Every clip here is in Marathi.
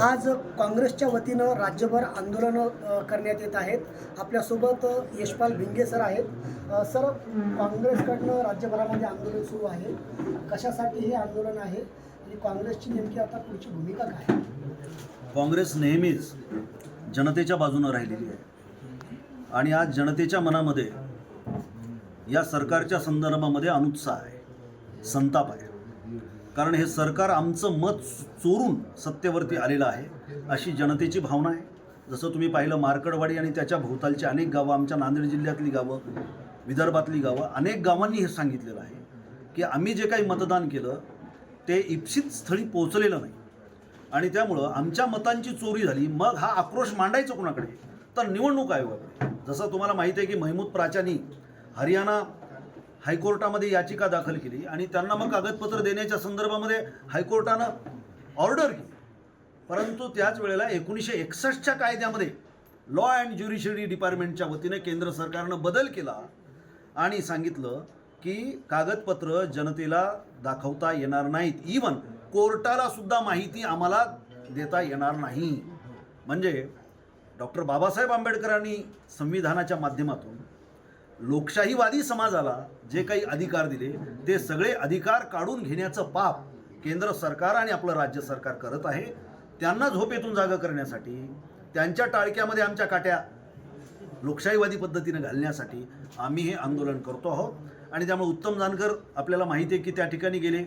आज काँग्रेसच्या वतीनं राज्यभर आंदोलनं करण्यात येत आहेत. आपल्यासोबत यशपाल भिंगे सर आहेत. सर काँग्रेसकडनं राज्यभरामध्ये आंदोलन सुरू आहे. कशासाठी हे आंदोलन आहे आणि काँग्रेसची नेमकी आता पुढची भूमिका काय काँग्रेस नेहमीच जनतेच्या बाजूनं राहिलेली आहे. आणि आज जनतेच्या मनामध्ये या सरकारच्या संदर्भामध्ये अनुत्साह आहे संताप आहे. कारण हे सरकार आमचं मत चोरून सत्तेवरती आलेलं आहे अशी जनतेची भावना आहे. जसं तुम्ही पाहिलं मार्कडवाडी आणि त्याच्या भोवतालची अनेक गावं आमच्या नांदेड जिल्ह्यातली गावं विदर्भातली गावं अनेक गावांनी हे सांगितलेलं आहे की आम्ही जे काही मतदान केलं ते इप्सित स्थळी पोहोचलेलं नाही. आणि त्यामुळं आमच्या मतांची चोरी झाली मग हा आक्रोश मांडायचा कोणाकडे? तर निवडणूक आयोगाकडे. जसं तुम्हाला माहिती आहे की महमूद प्राचानी हरियाणा हायकोर्टामध्ये याचिका दाखल केली आणि त्यांना मग कागदपत्र देण्याच्या संदर्भामध्ये हायकोर्टानं ऑर्डर केली परंतु त्याच वेळेला एकोणीसशे एकसष्टच्या कायद्यामध्ये लॉ अँड ज्युडिशरी डिपार्टमेंटच्या वतीने केंद्र सरकारनं बदल केला आणि सांगितलं की कागदपत्र जनतेला दाखवता येणार नाहीत. इवन कोर्टाला सुद्धा माहिती आम्हाला देता येणार नाही. म्हणजे डॉक्टर बाबासाहेब आंबेडकरांनी संविधानाच्या माध्यमातून लोकशाहीवादी समाजाला जे काही अधिकार दिले ते सगळे अधिकार काढून घेण्याचं पाप केंद्र सरकार आणि आपलं राज्य सरकार करत आहे. त्यांना झोपेतून जागा करण्यासाठी त्यांच्या टाळक्यामध्ये आमच्या काट्या लोकशाहीवादी पद्धतीने घालण्यासाठी आम्ही हे आंदोलन करतो आहोत. आणि त्यामुळे उत्तम जानकर आपल्याला माहिती आहे की त्या ठिकाणी गेले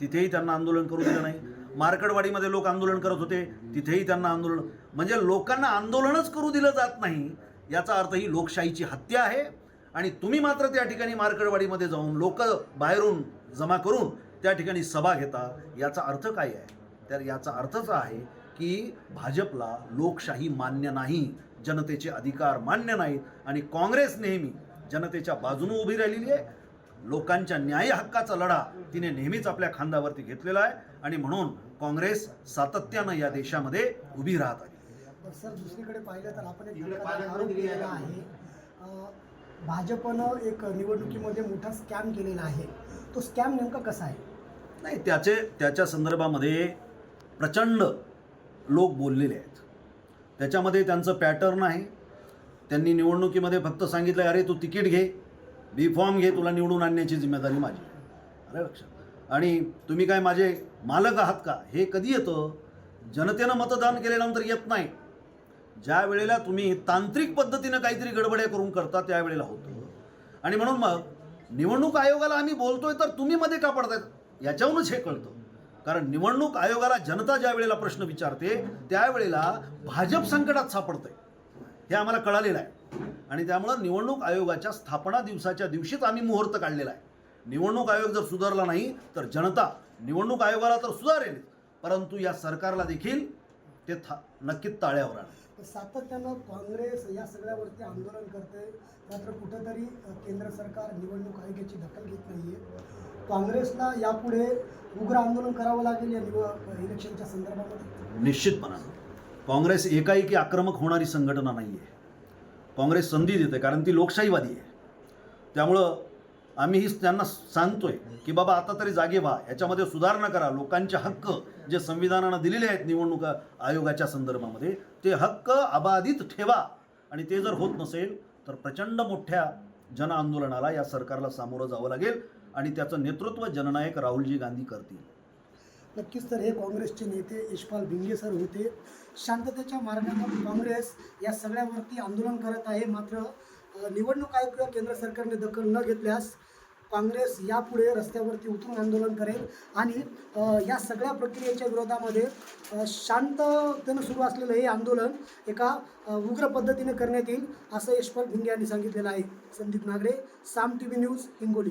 तिथेही त्यांना आंदोलन करू दिलं नाही. मार्कडवाडीमध्ये लोक आंदोलन करत होते तिथेही त्यांना आंदोलन म्हणजे लोकांना आंदोलनच करू दिलं जात नाही याचा अर्थ ही लोकशाहीची हत्या आहे. आणि तुम्ही मात्र त्या ठिकाणी मार्कडवाडीमध्ये जाऊन लोक बाहेरून जमा करून त्या ठिकाणी सभा घेता याचा अर्थ काय आहे? तर याचा अर्थच आहे की भाजपला लोकशाही मान्य नाही जनतेचे अधिकार मान्य नाहीत आणि काँग्रेस नेहमी जनतेच्या बाजूने उभी राहिलेली आहे. लोकांच्या न्याय हक्काचा लढा तिने नेहमीच आपल्या खांद्यावरती घेतलेला आहे आणि म्हणून काँग्रेस सातत्यानं या देशामध्ये उभी राहत आली तर सर दुसरीकडे पाहिलं तर आपण एक आहे. भाजपनं एक निवडणुकीमध्ये मोठा स्कॅम केलेला आहे. तो स्कॅम नेमका कसा आहे? नाही त्याचे त्याच्या संदर्भामध्ये प्रचंड लोक बोललेले आहेत. त्याच्यामध्ये त्यांचं पॅटर्न आहे. त्यांनी निवडणुकीमध्ये फक्त सांगितलं अरे तू तिकीट घे. बी फॉर्म घे. तुला निवडून आणण्याची जिम्मेदारी माझी. अरे लक्षात आणि तुम्ही काय माझे मालक आहात का? हे कधी येतं? जनतेनं मतदान केल्यानंतर येत नाही. ज्या वेळेला तुम्ही तांत्रिक पद्धतीनं काहीतरी गडबड्या करून करता त्यावेळेला होतं. आणि म्हणून मग निवडणूक आयोगाला आम्ही बोलतोय तर तुम्ही मध्ये का पडतायत याच्यावरूनच हे कळतं. कारण निवडणूक आयोगाला जनता ज्या वेळेला प्रश्न विचारते त्यावेळेला भाजप संकटात सापडतंय. हे आम्हाला कळालेलं आहे. आणि त्यामुळं निवडणूक आयोगाच्या स्थापना दिवसाच्या दिवशीच आम्ही मुहूर्त काढलेला आहे. निवडणूक आयोग जर सुधारला नाही तर जनता निवडणूक आयोगाला तर सुधारेल. परंतु या सरकारला देखील ते था नक्कीच ताळ्यावर आणेल. तर सातत्यानं काँग्रेस या सगळ्यावरती आंदोलन करते. मात्र कुठंतरी केंद्र सरकार निवडणूक आयोगाची दखल घेत नाही आहे काँग्रेसला यापुढे उग्र आंदोलन करावं लागेल या निव इलेक्शनच्या संदर्भामध्ये? निश्चितपणानं. काँग्रेस एकाएकी आक्रमक होणारी संघटना नाही आहे काँग्रेस संधी देते कारण ती लोकशाहीवादी आहे. त्यामुळं आम्ही ही त्यांना सांगतोय की बाबा आता तरी जागे व्हा. याच्यामध्ये सुधारणा करा. लोकांचे हक्क जे संविधानानं दिलेले आहेत निवडणूक आयोगाच्या संदर्भामध्ये ते हक्क अबाधित ठेवा. आणि ते जर होत नसेल तर प्रचंड मोठ्या जनआंदोलनाला या सरकारला सामोरं जावं लागेल आणि त्याचं नेतृत्व जननायक राहुलजी गांधी करतील. नक्कीच तर हे काँग्रेसचे नेते यशपाल भिंगे सर होते. शांततेच्या मार्गाने काँग्रेस या सगळ्यावरती आंदोलन करत आहे. मात्र निवडणूक आयोग किंवा केंद्र सरकारने दखल न घेतल्यास काँग्रेस यापुढे रस्त्यावरती उतरून आंदोलन करेल आणि या सगळ्या प्रक्रियेच्या विरोधामध्ये शांततेनं सुरू असलेलं हे आंदोलन एका उग्र पद्धतीने करण्यात येईल असं यशपाल भिंगे यांनी सांगितलेलं आहे. Sandeep Nagare Saam T V news Hingoli.